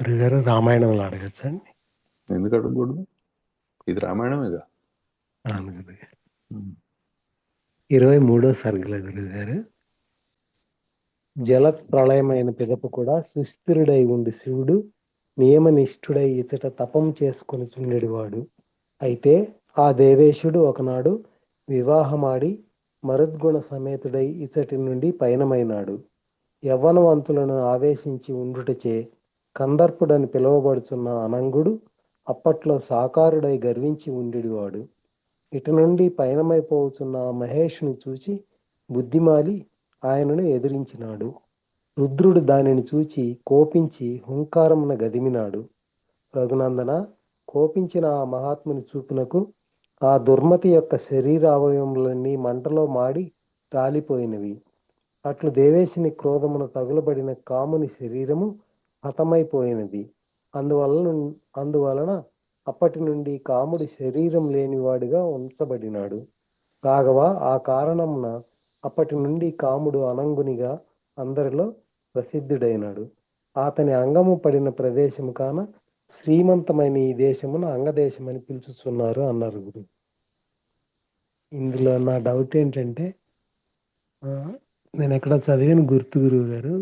గురుగారు రామాయణంలో అడగచ్చండి ఎందుకు అడగకూడదు? ఇది రామాయణమేగా అవును గురుగారు ఇరవై మూడో సర్గల గురుగారు జల ప్రళయమైన పిదప కూడా సుస్థిరుడై ఉండి శివుడు నియమనిష్ఠుడై ఇచట తపం చేసుకొని చుండెడివాడు అయితే ఆ దేవేశుడు ఒకనాడు వివాహమాడి మరుద్గుణ సమేతుడై ఇచటి నుండి పయనమైనాడు. యవ్వనవంతులను ఆవేశించి ఉండుటచే కందర్పుడని పిలువబడుచున్న అనంగుడు అప్పట్లో సాకారుడై గర్వించి ఉండేవాడు ఇటు నుండి పయనమైపోవచున్న ఆ మహేష్ను చూచి బుద్ధిమాలి ఆయనను ఎదిరించినాడు. రుద్రుడు దానిని చూచి కోపించి హుంకారమున గదిమినాడు. రఘునందన కోపించిన ఆ మహాత్ముని చూపునకు ఆ దుర్మతి యొక్క శరీర అవయవములన్నీ మంటలో మాడి రాలిపోయినవి. అట్లు దేవేశిని క్రోధమున తగులబడిన కాముని శరీరము హతమైపోయినది. అందువలన అందువలన అప్పటి నుండి కాముడి శరీరం లేనివాడిగా ఉంచబడినాడు. కాగవా ఆ కారణమున అప్పటి నుండి కాముడు అనంగునిగా అందరిలో ప్రసిద్ధుడైనాడు. అతని అంగము పడిన ప్రదేశము కాన శ్రీమంతమైన ఈ దేశమును అంగదేశమని పిలుచుతున్నారు అన్నారు గురు. ఇందులో నా డౌట్ ఏంటంటే నేను ఎక్కడ చదివాను గుర్తు గురువు గారు